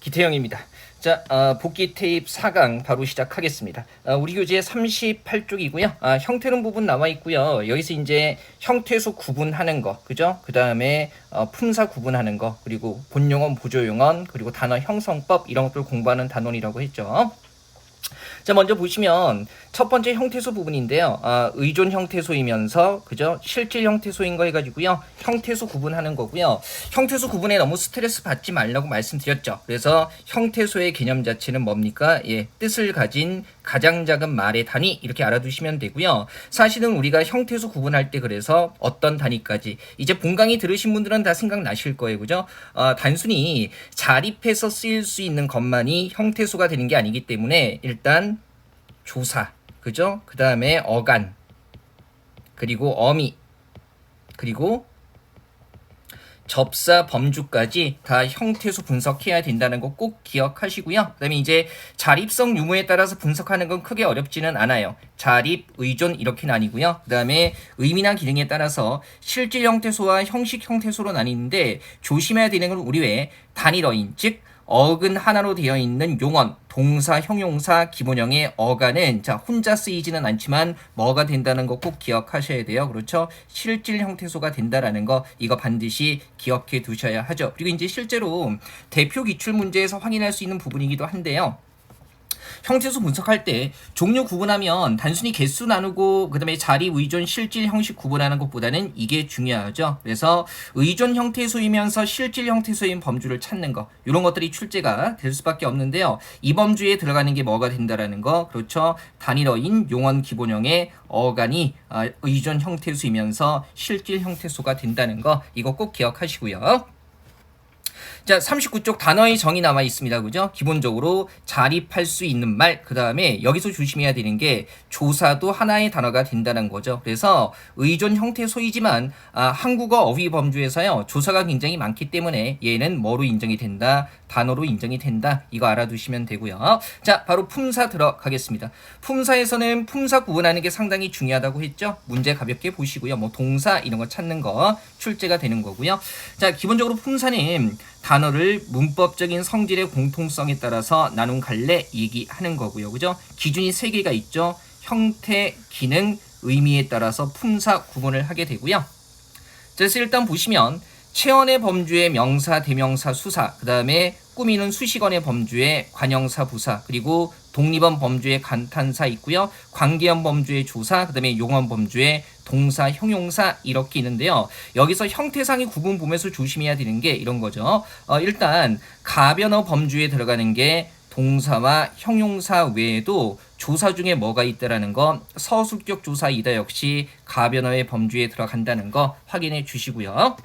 기태형입니다. 자, 어, 복귀 테이프 4강 바로 시작하겠습니다. 어, 우리 교재 38쪽이고요. 아, 형태론 부분 나와 있고요. 여기서 이제 형태수 구분하는 거, 그죠? 그 다음에 어, 품사 구분하는 거, 그리고 본용언, 보조용언, 그리고 단어 형성법 이런 것들 공부하는 단원이라고 했죠. 자, 먼저 보시면 첫 번째 형태소 부분인데요. 아, 의존 형태소이면서 그죠? 실질 형태소인 거 해가지고요. 형태소 구분하는 거고요. 형태소 구분에 너무 스트레스 받지 말라고 말씀드렸죠. 그래서 형태소의 개념 자체는 뭡니까? 예, 뜻을 가진 가장 작은 말의 단위 이렇게 알아두시면 되고요. 사실은 우리가 형태소 구분할 때 그래서 어떤 단위까지 이제 본강의 들으신 분들은 다 생각나실 거예요, 그죠? 어, 단순히 자립해서 쓰일 수 있는 것만이 형태소가 되는 게 아니기 때문에 일단 조사, 그죠? 그 다음에 어간, 그리고 어미, 그리고 접사 범주까지 다 형태수 분석해야 된다는 거 꼭 기억하시고요. 그다음에 이제 자립성 유무에 따라서 분석하는 건 크게 어렵지는 않아요. 자립, 의존 이렇게 나뉘고요. 그다음에 의미나 기능에 따라서 실질 형태소와 형식 형태소로 나뉘는데 조심해야 되는 건 우리 왜 단일어인 즉 어근 하나로 되어 있는 용언, 동사, 형용사, 기본형의 어간은 자 혼자 쓰이지는 않지만 뭐가 된다는 거 꼭 기억하셔야 돼요. 그렇죠? 실질 형태소가 된다라는 거 이거 반드시 기억해 두셔야 하죠. 그리고 이제 실제로 대표 기출 문제에서 확인할 수 있는 부분이기도 한데요. 형태수 분석할 때 종류 구분하면 단순히 개수 나누고 그다음에 자리 의존 실질 형식 구분하는 것보다는 이게 중요하죠. 그래서 의존 형태수이면서 실질 형태수인 범주를 찾는 거 이런 것들이 출제가 될 수밖에 없는데요. 이 범주에 들어가는 게 뭐가 된다라는 거 그렇죠. 단일어인 용언 기본형의 어간이 아, 의존 형태수이면서 실질 형태수가 된다는 거 이거 꼭 기억하시고요. 자, 39쪽 단어의 정의 남아 있습니다. 그죠? 기본적으로 자립할 수 있는 말, 그 다음에 여기서 조심해야 되는 게 조사도 하나의 단어가 된다는 거죠. 그래서 의존 형태 소이지만 아, 한국어 어휘 범주에서요, 조사가 굉장히 많기 때문에 얘는 뭐로 인정이 된다? 단어로 인정이 된다. 이거 알아두시면 되고요. 자, 바로 품사 들어가겠습니다. 품사에서는 품사 구분하는 게 상당히 중요하다고 했죠? 문제 가볍게 보시고요. 뭐 동사 이런 거 찾는 거 출제가 되는 거고요. 자, 기본적으로 품사는 단어를 문법적인 성질의 공통성에 따라서 나눈 갈래 얘기하는 거고요. 그죠? 기준이 세 개가 있죠. 형태, 기능, 의미에 따라서 품사 구분을 하게 되고요. 그래서 일단 보시면 체언의 범주의 명사, 대명사, 수사, 그 다음에 꾸미는 수식어의 범주의 관형사, 부사, 그리고 독립원 범주의 간탄사 있고요. 관계원 범주의 조사, 그 다음에 용언 범주의 동사, 형용사 이렇게 있는데요. 여기서 형태상의 구분 보면서 조심해야 되는 게 이런 거죠. 어, 일단 가변어 범주에 들어가는 게 동사와 형용사 외에도 조사 중에 뭐가 있다라는 거 서술격 조사이다 역시 가변어의 범주에 들어간다는 거 확인해 주시고요.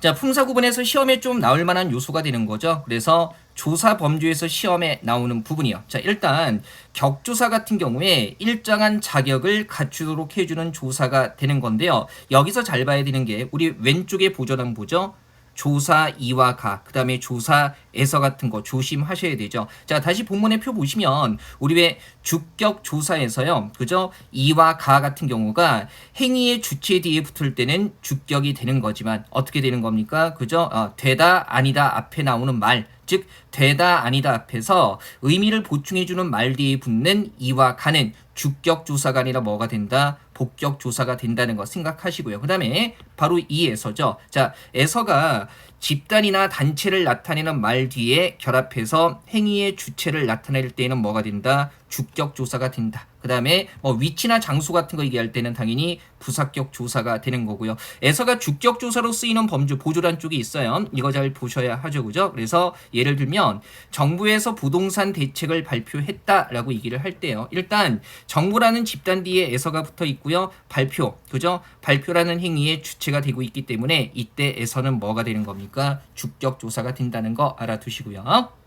자, 품사 구분에서 시험에 좀 나올 만한 요소가 되는 거죠. 그래서 조사 범주에서 시험에 나오는 부분이요. 자, 일단 격조사 같은 경우에 일정한 자격을 갖추도록 해주는 조사가 되는 건데요. 여기서 잘 봐야 되는 게 우리 왼쪽에 보조는 보죠. 조사 이와 가, 그 다음에 조사에서 같은 거 조심하셔야 되죠. 자, 다시 본문의 표 보시면, 우리 왜 주격 조사에서요, 그죠? 이와 가 같은 경우가 행위의 주체 뒤에 붙을 때는 주격이 되는 거지만, 어떻게 되는 겁니까? 그죠? 어, 되다, 아니다 앞에 나오는 말, 즉, 되다, 아니다 앞에서 의미를 보충해주는 말 뒤에 붙는 이와 가는 주격 조사가 아니라 뭐가 된다? 복격 조사가 된다는 거 생각하시고요. 그 다음에 바로 이에서죠. 자, 에서가 집단이나 단체를 나타내는 말 뒤에 결합해서 행위의 주체를 나타낼 때에는 뭐가 된다? 주격 조사가 된다. 그 다음에 뭐 위치나 장소 같은 거 얘기할 때는 당연히 부사격 조사가 되는 거고요. 에서가 주격 조사로 쓰이는 범주 보조란 쪽이 있어요. 이거 잘 보셔야 하죠, 그죠? 그래서 예를 들면 정부에서 부동산 대책을 발표했다라고 얘기를 할 때요. 일단 정부라는 집단 뒤에 에서가 붙어 있고요. 발표, 그죠? 발표라는 행위의 주체가 되고 있기 때문에 이때 에서는 뭐가 되는 겁니까? 주격 조사가 된다는 거 알아두시고요.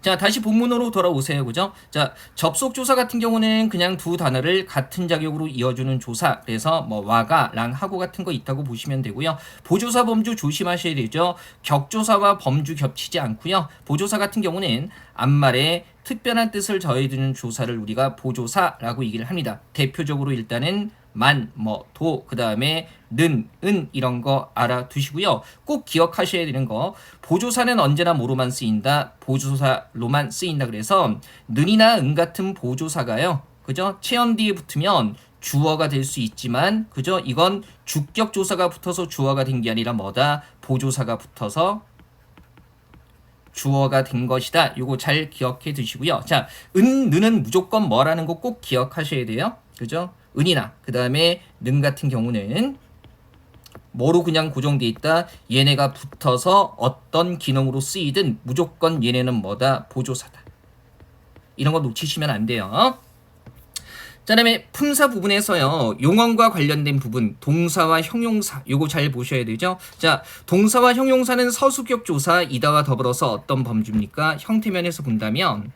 자, 다시 본문으로 돌아오세요. 그죠? 자, 접속 조사 같은 경우는 그냥 두 단어를 같은 자격으로 이어주는 조사. 그래서 뭐 와가, 랑, 하고 같은 거 있다고 보시면 되고요. 보조사 범주 조심하셔야 되죠. 격조사와 범주 겹치지 않고요. 보조사 같은 경우는 앞말에 특별한 뜻을 더해주는 조사를 우리가 보조사라고 얘기를 합니다. 대표적으로 일단은 만, 뭐, 도, 그 다음에 는, 은 이런 거 알아두시고요. 꼭 기억하셔야 되는 거 보조사는 언제나 뭐로만 쓰인다? 보조사로만 쓰인다. 그래서 는이나 은 같은 보조사가요. 그죠? 체언 뒤에 붙으면 주어가 될 수 있지만 그죠? 이건 주격 조사가 붙어서 주어가 된 게 아니라 뭐다? 보조사가 붙어서 주어가 된 것이다. 요거 잘 기억해 두시고요. 자, 은, 는은 무조건 뭐라는 거 꼭 기억하셔야 돼요. 그죠? 은이나 그 다음에 는 같은 경우는 뭐로 그냥 고정돼 있다. 얘네가 붙어서 어떤 기능으로 쓰이든 무조건 얘네는 뭐다? 보조사다. 이런 거 놓치시면 안 돼요. 자, 다음에 품사 부분에서요. 용언과 관련된 부분, 동사와 형용사, 요거 잘 보셔야 되죠. 자, 동사와 형용사는 서수격 조사 이다와 더불어서 어떤 범주입니까? 형태면에서 본다면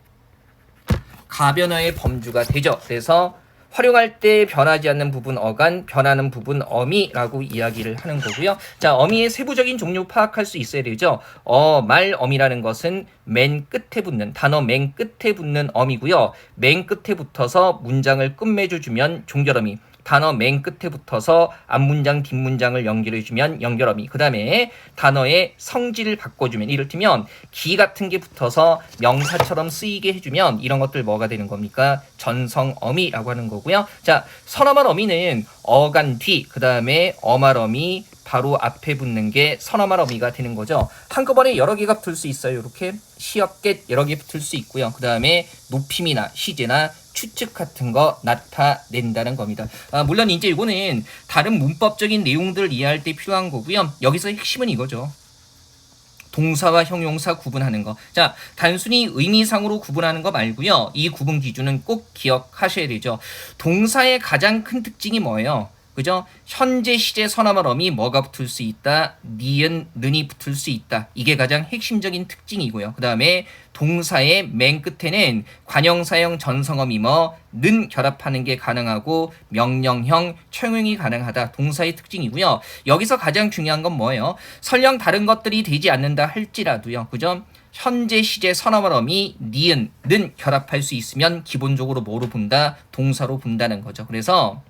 가변화의 범주가 되죠. 그래서 활용할 때 변하지 않는 부분 어간, 변하는 부분 어미라고 이야기를 하는 거고요. 자, 어미의 세부적인 종류 파악할 수 있어야 되죠. 어, 말 어미라는 것은 맨 끝에 붙는 단어 맨 끝에 붙는 어미고요. 맨 끝에 붙어서 문장을 끝맺어 주면 종결어미. 단어 맨 끝에 붙어서 앞문장 뒷문장을 연결해주면 연결어미 그 다음에 단어의 성질을 바꿔주면 이를테면 기 같은 게 붙어서 명사처럼 쓰이게 해주면 이런 것들 뭐가 되는 겁니까 전성어미라고 하는 거고요 자 선어말 어미는 어간 뒤 그 다음에 어말 어미 바로 앞에 붙는 게 선어말 어미가 되는 거죠. 한꺼번에 여러 개가 붙을 수 있어요. 이렇게 시역겟 여러 개 붙을 수 있고요. 그 다음에 높임이나 시제나 추측 같은 거 나타낸다는 겁니다. 아, 물론 이제 이거는 다른 문법적인 내용들을 이해할 때 필요한 거고요. 여기서 핵심은 이거죠. 동사와 형용사 구분하는 거. 자, 단순히 의미상으로 구분하는 거 말고요. 이 구분 기준은 꼭 기억하셔야 되죠. 동사의 가장 큰 특징이 뭐예요? 그죠? 현재 시제 선어말어미 뭐가 붙을 수 있다? 니은, 는이 붙을 수 있다. 이게 가장 핵심적인 특징이고요. 그 다음에 동사의 맨 끝에는 관형사형 전성어미 뭐, 는 결합하는 게 가능하고 명령형 처용이 가능하다. 동사의 특징이고요. 여기서 가장 중요한 건 뭐예요? 설령 다른 것들이 되지 않는다 할지라도요. 그죠? 현재 시제 선어말어미 니은, 는 결합할 수 있으면 기본적으로 뭐로 본다? 동사로 본다는 거죠. 그래서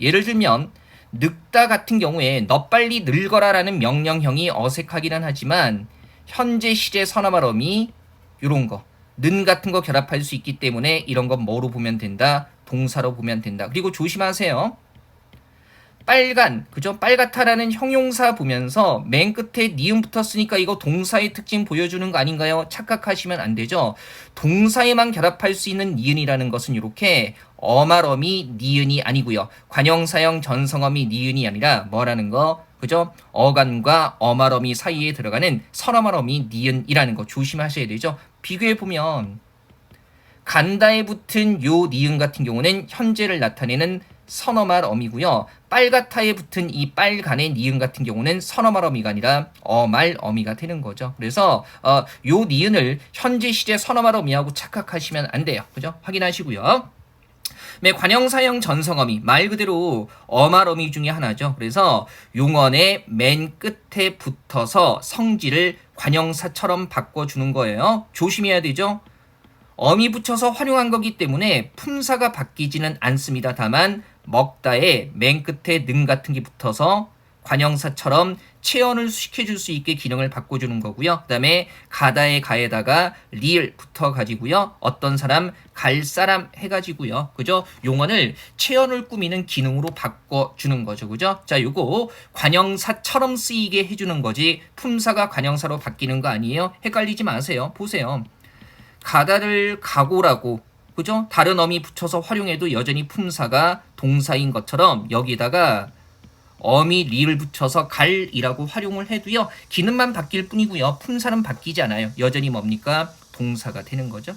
예를 들면 늙다 같은 경우에 너 빨리 늙어라라는 명령형이 어색하기는 하지만 현재 시제 선어말어미 이런 거, 는 같은 거 결합할 수 있기 때문에 이런 건 뭐로 보면 된다? 동사로 보면 된다. 그리고 조심하세요. 빨간, 그죠? 빨갛다라는 형용사 보면서 맨 끝에 니은 붙었으니까 이거 동사의 특징 보여주는 거 아닌가요? 착각하시면 안 되죠. 동사에만 결합할 수 있는 니은이라는 것은 이렇게 어말어미 니은이 아니고요. 관형사형 전성어미 니은이 아니라 뭐라는 거? 그죠? 어간과 어말어미 사이에 들어가는 선어말어미 니은이라는 거 조심하셔야 되죠. 비교해 보면 간다에 붙은 요 니은 같은 경우는 현재를 나타내는 선어말 어미고요. 빨갛다에 붙은 이 빨간의 니은 같은 경우는 선어말 어미가 아니라 어말 어미가 되는 거죠. 그래서 어, 요 니은을 현재 시제 선어말 어미하고 착각하시면 안 돼요. 그죠? 확인하시고요. 네, 관형사형 전성어미 말 그대로 어말어미 중에 하나죠. 그래서 용언의 맨 끝에 붙어서 성질을 관형사처럼 바꿔주는 거예요. 조심해야 되죠. 어미 붙여서 활용한 거기 때문에 품사가 바뀌지는 않습니다. 다만 먹다에 맨 끝에 능 같은 게 붙어서 관형사처럼 체언을 시켜줄 수 있게 기능을 바꿔주는 거고요. 그 다음에 가다의 가에다가 리을 붙어가지고요. 어떤 사람, 갈 사람 해가지고요. 그죠? 용언을 체언을 꾸미는 기능으로 바꿔주는 거죠. 그죠? 자, 요거 관형사처럼 쓰이게 해주는 거지 품사가 관형사로 바뀌는 거 아니에요? 헷갈리지 마세요. 보세요. 가다를 가고라고 그죠? 다른 어미 붙여서 활용해도 여전히 품사가 동사인 것처럼 여기다가 어미 리를 붙여서 갈이라고 활용을 해도요. 기능만 바뀔 뿐이고요. 품사는 바뀌지 않아요. 여전히 뭡니까? 동사가 되는 거죠.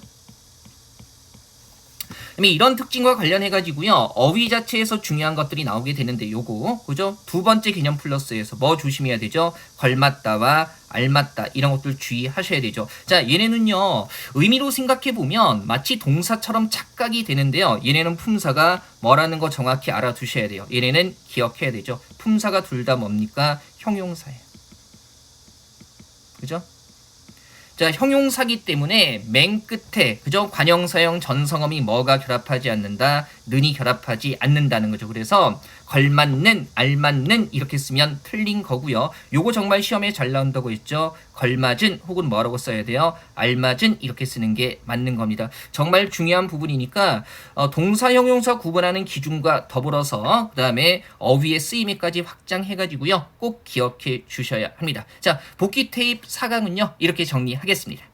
이런 특징과 관련해 가지고요 어휘 자체에서 중요한 것들이 나오게 되는데 요거 그죠? 두 번째 개념 플러스에서 뭐 조심해야 되죠? 걸맞다와 알맞다 이런 것들 주의하셔야 되죠. 자 얘네는요 의미로 생각해 보면 마치 동사처럼 착각이 되는데요. 얘네는 품사가 뭐라는 거 정확히 알아두셔야 돼요. 얘네는 기억해야 되죠. 품사가 둘 다 뭡니까? 형용사예요. 그죠 자, 형용사기 때문에 맨 끝에 그죠? 관형사형 전성어미 뭐가 결합하지 않는다? 는이 결합하지 않는다는 거죠. 그래서 걸맞는, 알맞는 이렇게 쓰면 틀린 거고요. 요거 정말 시험에 잘 나온다고 했죠. 걸맞은 혹은 뭐라고 써야 돼요? 알맞은 이렇게 쓰는 게 맞는 겁니다. 정말 중요한 부분이니까 어, 동사 형용사 구분하는 기준과 더불어서 그 다음에 어휘의 쓰임에까지 확장해가지고요. 꼭 기억해 주셔야 합니다. 자 복귀 테이프 4강은요 이렇게 정리하겠습니다.